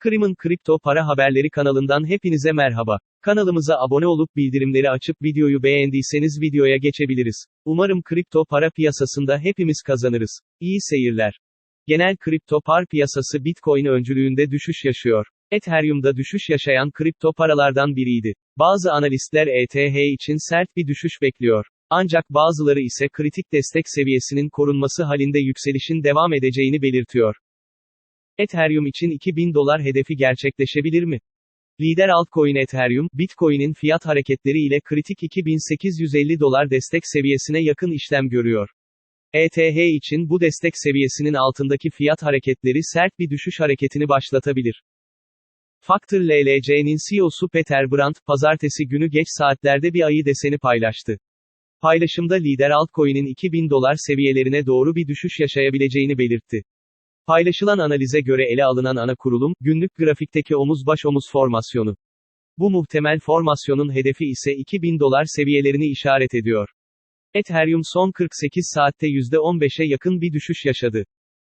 Krim'in kripto para haberleri kanalından hepinize merhaba. Kanalımıza abone olup bildirimleri açıp videoyu beğendiyseniz videoya geçebiliriz. Umarım kripto para piyasasında hepimiz kazanırız. İyi seyirler. Genel kripto par piyasası Bitcoin öncülüğünde düşüş yaşıyor. Ethereum'da düşüş yaşayan kripto paralardan biriydi. Bazı analistler ETH için sert bir düşüş bekliyor. Ancak bazıları ise kritik destek seviyesinin korunması halinde yükselişin devam edeceğini belirtiyor. Ethereum için 2000 dolar hedefi gerçekleşebilir mi? Lider altcoin Ethereum, Bitcoin'in fiyat hareketleri ile kritik 2850 dolar destek seviyesine yakın işlem görüyor. ETH için bu destek seviyesinin altındaki fiyat hareketleri sert bir düşüş hareketini başlatabilir. Factor LLC'nin CEO'su Peter Brandt, pazartesi günü geç saatlerde bir ayı deseni paylaştı. Paylaşımda lider altcoin'in 2000 dolar seviyelerine doğru bir düşüş yaşayabileceğini belirtti. Paylaşılan analize göre ele alınan ana kurulum, günlük grafikteki omuz baş omuz formasyonu. Bu muhtemel formasyonun hedefi ise 2000 dolar seviyelerini işaret ediyor. Ethereum son 48 saatte %15'e yakın bir düşüş yaşadı.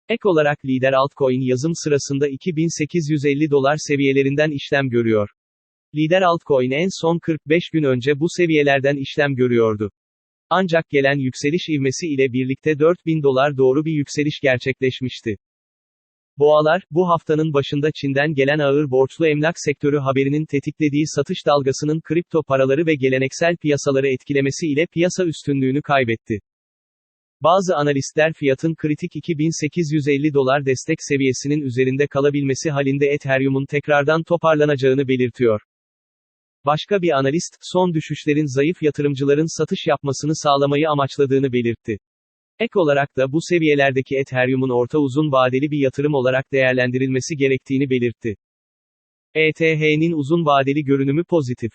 Ek olarak lider altcoin yazım sırasında 2850 dolar seviyelerinden işlem görüyor. Lider altcoin en son 45 gün önce bu seviyelerden işlem görüyordu. Ancak gelen yükseliş ivmesi ile birlikte 4000 dolar doğru bir yükseliş gerçekleşmişti. Boğalar, bu haftanın başında Çin'den gelen ağır borçlu emlak sektörü haberinin tetiklediği satış dalgasının kripto paraları ve geleneksel piyasaları etkilemesi ile piyasa üstünlüğünü kaybetti. Bazı analistler fiyatın kritik 2850 dolar destek seviyesinin üzerinde kalabilmesi halinde Ethereum'un tekrardan toparlanacağını belirtiyor. Başka bir analist, son düşüşlerin zayıf yatırımcıların satış yapmasını sağlamayı amaçladığını belirtti. Ek olarak da bu seviyelerdeki Ethereum'un orta uzun vadeli bir yatırım olarak değerlendirilmesi gerektiğini belirtti. ETH'nin uzun vadeli görünümü pozitif.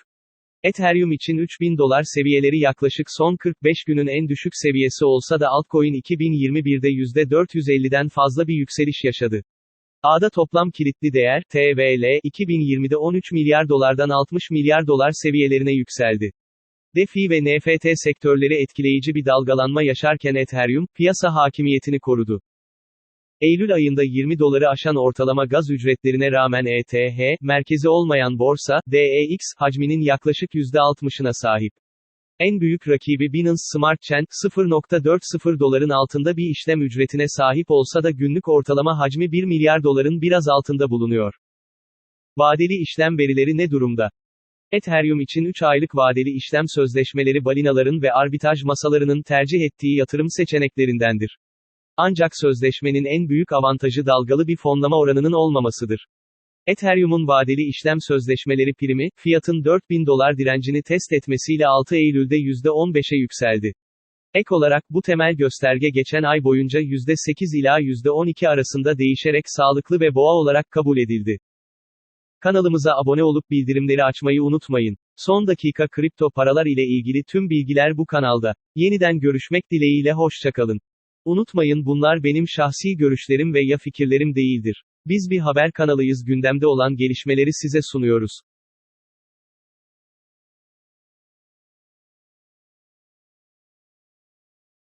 Ethereum için 3000 dolar seviyeleri yaklaşık son 45 günün en düşük seviyesi olsa da altcoin 2021'de %450'den fazla bir yükseliş yaşadı. Ağda toplam kilitli değer, TVL, 2020'de 13 milyar dolardan 60 milyar dolar seviyelerine yükseldi. DeFi ve NFT sektörleri etkileyici bir dalgalanma yaşarken Ethereum, piyasa hakimiyetini korudu. Eylül ayında 20 doları aşan ortalama gaz ücretlerine rağmen ETH, merkezi olmayan borsa, DEX, hacminin yaklaşık %60'ına sahip. En büyük rakibi Binance Smart Chain, 0.40 doların altında bir işlem ücretine sahip olsa da günlük ortalama hacmi 1 milyar doların biraz altında bulunuyor. Vadeli işlem verileri ne durumda? Ethereum için 3 aylık vadeli işlem sözleşmeleri balinaların ve arbitraj masalarının tercih ettiği yatırım seçeneklerindendir. Ancak sözleşmenin en büyük avantajı dalgalı bir fonlama oranının olmamasıdır. Ethereum'un vadeli işlem sözleşmeleri primi, fiyatın 4000 dolar direncini test etmesiyle 6 Eylül'de %15'e yükseldi. Ek olarak bu temel gösterge geçen ay boyunca %8 ila %12 arasında değişerek sağlıklı ve boğa olarak kabul edildi. Kanalımıza abone olup bildirimleri açmayı unutmayın. Son dakika kripto paralar ile ilgili tüm bilgiler bu kanalda. Yeniden görüşmek dileğiyle hoşçakalın. Unutmayın bunlar benim şahsi görüşlerim ve ya fikirlerim değildir. Biz bir haber kanalıyız gündemde olan gelişmeleri size sunuyoruz.